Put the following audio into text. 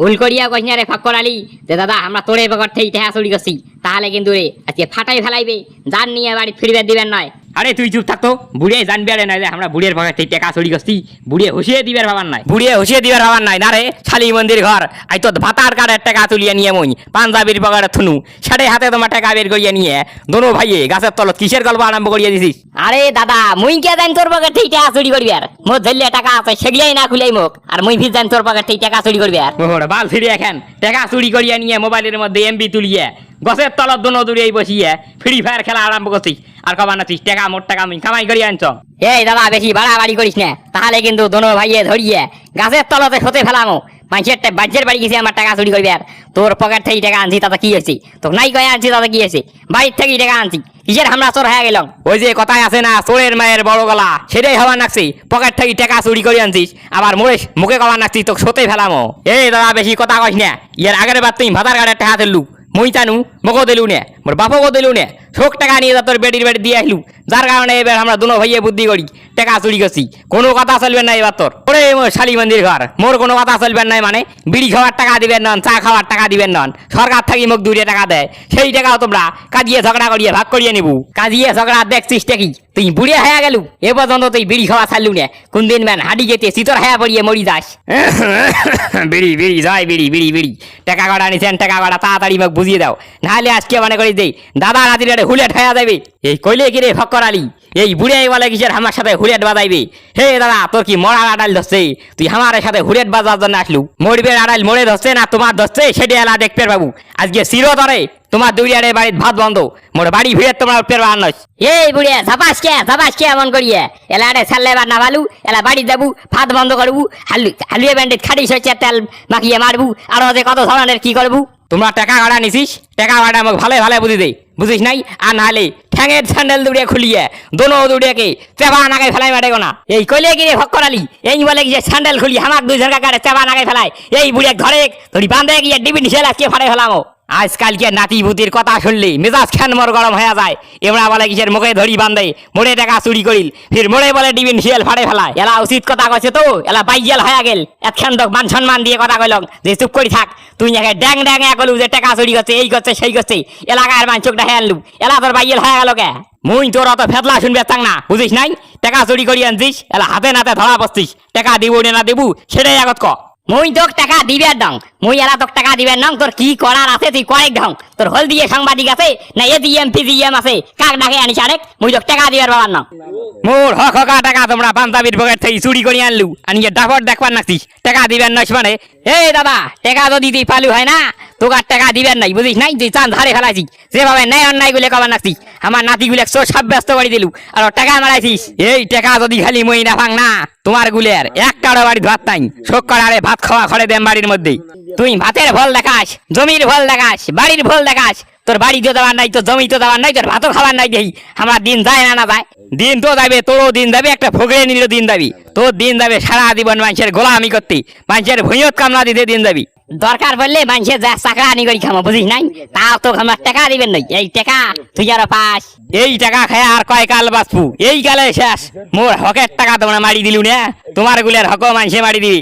ভুল করিয়া কইনা রে ফক্কর যে, দাদা, আমরা তোরে বগর থেকে ইতিহাস উড়ি গেছি তাহলে কিন্তু রে, আজকে ফাটাই ফেলাইবে। যার নিয়ে বাড়ি ফিরবে দিবেন নয়। আরে তুই চুপ থাকতো বুড়িয়ে জানবি আরে যে আমরা বুড়ির পকেট থেকে টাকা চুরি করছি। বুড়িয়ে হুসিয়ে দিবার ভাবার নাই। বুড়িয়ে হুসিয়ে দিবার ভাবার নাই। না রে শালি মন্দির ঘর। আই তো ভাতার কার্ডের টাকা তুলিয়ে নিয়ে মই। পাঞ্জাবির পকেটে থুনু। সেটে হাতে তোমার টাকা বের করিয়ে নিয়ে। দোনো ভাইয়ে গাছের তলত কিসের গল্প আরম্ভ করিয়ে দিছিস? আরে দাদা মুই কে জানি তোর পকেট থেকে টাকা চুরি করবি আর? মোর ধরলে টাকা আছে সেগুলাই না খুলাই মুখ আর মুই ভিজ জানি তোর পকেট থেকে টাকা চুরি করবি আর? বাল ফিরে এখন টাকা চুরি করিয়ে নিয়ে মোবাইলের মধ্যে এমবি তুলিয়ে। গছের তলত দোনো দূরে বসিয়ে ফ্রি ফায়ার খেলা আরম্ভ করছিস। আর কবার নাচিস টাকা মোট টাকা আমি কামাই করিয়ে আনছ। এই দাদা বেশি বাড়াবাড়ি করিস না। তাহলে কিন্তু দোনো ভাইয়ে ধরিয়ে গাছের তলতে সতে ফেলামো। মানুষের বাজ্যের বাড়ি গেছে আমার টাকা চুরি করবি আর। তোর পকেট থেকে টাকা আনছি তাতে কি হয়েছে? তো নাই কয়ে আনছি তাতে কি হয়েছে? বাড়ির থেকে টাকা আনছি। কিসের আমরা চোর হয়ে গেলাম ওই যে কথায় আছে না চোরের মায়ের বড় গলা। সেটাই হওয়া নাকছি। পকেট থেকে টাকা চুরি করে আনছিস। আবার মোড়ে মুখে কওয়া নাকছিস তো সতে ফেলামো। এই দাদা বেশি কথা কইস না। ইয়ার আগের বার তুই ভাতার গাড়ের টাকা দিলু মুই জানু মগো দিলু নে মোর বাপকও দিলু নে। শোক টাকা নিয়ে যা তোর বেটির বেটি দিয়ে আসলু যার কারণে এবার আমরা দুনো ভাইয়ে বুদ্ধি করি টাকা চুরি করছি। কোনো কথা চলবে না এবার তোর। ওরে মোর শালি মন্দির ঘর। মোর কোনো কথা চলবে না মানে বিড়ি খাওয়ার টাকা দিবেন নন চা খাওয়ার টাকা দিবেন নন সরকার থাকি মুখ দূরে টাকা দেয়। সেই টাকাও তোমরা কাজিয়ে ঝগড়া করিয়ে ভাগ করিয়ে নিবু। কাজিয়ে ঝগড়া দেখছিস কি? তুই বুড়িয়ে হায়া গেলু। এ পর্যন্ত তুই বিড়ি খাওয়া ছাড়লু নে। কোন দিন ম্যান হাডি যেতে শীতর হায়া পড়িয়ে মরি যাস। বিড়ি বিড়ি যাই বিড়ি বিড়ি বিড়ি। টাকা কড়া নিছেন টাকা কড়া তাড়াতাড়ি মোক বুঝিয়ে দাও। নাহলে আজকে মনে করি দেই, দাদা রাতির আরে হুলেট হয়ে যাবে এই কইলে কি রে ফক্কর আলী? এই বুড়িয়ে বলে কিসের আমার সাথে হুলেট বাজাইবে? হে দাদা, তোর কি মরা আডাল ধরছে? তুই আমার সাথে হুলেট বাজার জন্য আসলু। মরবে আড়াইল মরে ধরছে না, তোমার ধরছে, সেটা এলা দেখতে বাবু আজকে চিরতরে তোমার দুরিয়ারে বাড়ির ভাত বন্ধ। মোর বাড়ি ভিড়ে তোমার পের আনস এই বুড়িয়া ঝাপাস কে ঝাপাস কে এমন করিয়ে? এলা আরে ছাড়লে এবার না ভালু এলা বাড়ি যাবু, ভাত বন্ধ করবু, হালু হালুয়ে ব্যান্ডেজ খাটি সচ্ছে তেল মাখিয়ে মারবু, আর যে কত ধরনের কি করবু? তোমরা টাকা ভাড়া নিছিস? টাকা ভাড়া আমাকে ভালো ভালো বুঝি দেই বুঝিস নাই? আর নাহলে ঠ্যাঙের স্যান্ডেল দুড়িয়ে খুলিয়ে, দোনো দুড়িয়াকে চেবা নাগাই ফেলাই মাঠে গোনা এই কইলে গিয়ে ভক করালি এই বলে কি যে স্যান্ডেল খুলি আমার দুই ঝরকা কাটে চেবা নাগাই ফেলাই। এই বুড়িয়া ঘরে তোর বান্ধে গিয়ে ডিবি নিষেল আজকে ফাড়ে ফেলামো আজকালকে নাতি ভূতির কথা শুনলি, মেজাজ খান মোর গরম হয়ে যায়। এমরা বলে কিসের মুখে ধরি বান্ধে, মোড়ে টাকা চুরি করিল। ফির মোড়ে বলে ডিবিন শিয়াল ফাড়ে ফেলায়। এলা উচিত কথা কছে তো, এলা বাইজাল হয়ে গেল। এতখান তো মান সম্মান দিয়ে কথা কইলং যে চুপ করি থাক। তুই একে ড্যাং ড্যাং এ কলু যে টাকা চুরি করছে, এই করছে, সেই করছে। এলাকার মান চোখটা হয়ে আনলু। এলা তোর বাইয়াল হয়ে গেল কে? মুই তোর অত ফেতলা শুনবে চাং না, বুঝিস নাই? টাকা চুরি করি আনছিস, এলা হাতে নাতে ধরা বসছিস টাকা দিব না দেবু, সেটাই আগত ক। মুই তোক টাকা দিবে ডং মুই এরা তোক টাকা দিবে নং। তোর কি করার আছে তুই কয়েক ঢং তোর হল দিয়ে সাংবাদিক আছে, না এ দিএম পিজিএম আছে, কাক ডাকে আনিস আরেক। মুই তোক টাকা দিবার বাবার নং। মোর হক হকা টাকা তোমরা পাঞ্জাবির পকেট থেকে চুরি করে আনলু। আনিয়ে ডাফর দেখবার নাকছিস টাকা দিবেন নয় মানে এই দাদা, টাকা যদি তুই পালু হয় না, তোকে টাকা দিবেন নাই, বুঝিস নাই? তুই চান ধারে ফেলাইছি, যেভাবে ন্যায় অন্যায় গুলে কবার নাকছিস আমার নাতি গুলে সো সাব্যস্ত করে দিলু। আর টাকা মারাইছিস? এই টাকা যদি খালি মই না ভাঙ না, তোমার গুলের এক কারও বাড়ি ভাত নাই। শোক করারে ভাত খাওয়া খড়ে দেন বাড়ির মধ্যে। তুই ভাতের ভল দেখাস, জমির ফল দেখাস, বাড়ির ফল দেখাস তোর বাড়ি তো দেওয়ার নাই, তোর জমি তো দেওয়ার নাই, তোর ভাতও খাবার নাই দেই। আমার দিন যায় না না যায়। দিন তো যাবে, তোরও দিন যাবে, একটা ফোকরে নিল দিন যাবি। তোর দিন যাবে, সারা জীবন মানুষের গোলামি করতে। মানুষের ভুঁইয়ত কামলা দিতে দিন যাবি। দরকার পড়লে মানুষের যা চাকরা আনি করি খামো, বুঝিস নাই? তাও তো আমার টাকা দিবেন নাই। এই টাকা তুই আরও পাস। এই টাকা খায় আর কয় কাল বাঁচবু? এই কালে শেষ। মোর হকের টাকা তোমরা মারি দিলু না তোমার গুলের হক মানুষে মারি দিবি।